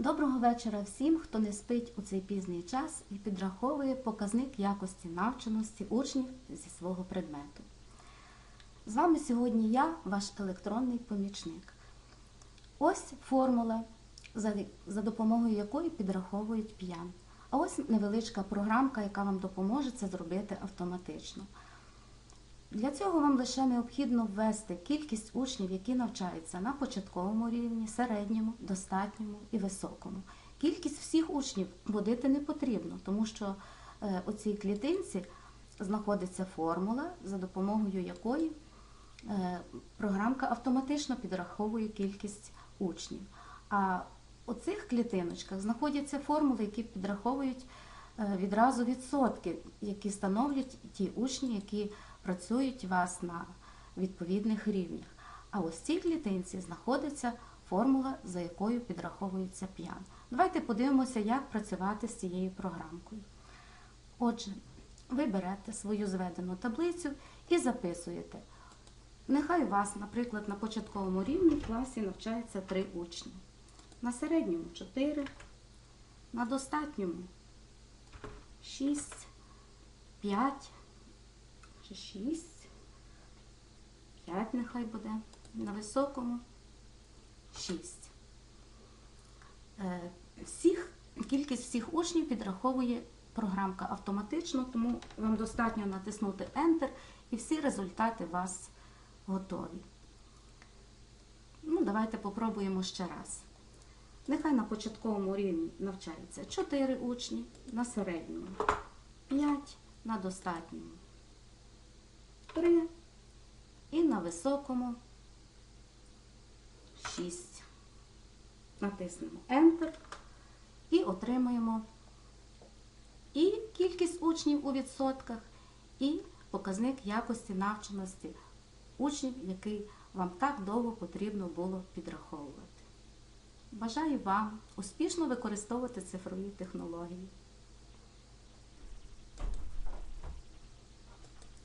Доброго вечора всім, хто не спить у цей пізній час і підраховує показник якості навченості учнів зі свого предмету. З вами сьогодні я, ваш електронний помічник. Ось формула, за, допомогою якої підраховують п'ян. А ось невеличка програмка, яка вам допоможе це зробити автоматично. Для цього вам лише необхідно ввести кількість учнів, які навчаються на початковому рівні, середньому, достатньому і високому. Кількість всіх учнів вводити не потрібно, тому що е, у цій клітинці знаходиться формула, за допомогою якої е, програмка автоматично підраховує кількість учнів. А у цих клітиночках знаходяться формули, які підраховують е, відразу відсотки, які становлять ті учні, які працюють вас на відповідних рівнях. А ось в цій клітинці знаходиться формула, за якою підраховується п'ян. Давайте подивимося, як працювати з цією програмкою. Отже, ви берете свою зведену таблицю і записуєте. Нехай у вас, наприклад, на початковому рівні в класі навчається 3 учні. На середньому 4, на достатньому 6, 5, чи 6, 5 нехай буде, на високому 6. Е, Всіх, кількість всіх учнів підраховує програмка автоматично, тому вам достатньо натиснути Enter і всі результати у вас готові. Ну, давайте попробуємо ще раз. Нехай на початковому рівні навчається 4 учні, на середньому 5, на достатньому 3 і на високому 6. Натиснемо Enter і отримаємо і кількість учнів у відсотках, і показник якості навченості учнів, який вам так довго потрібно було підраховувати. Бажаю вам успішно використовувати цифрові технології.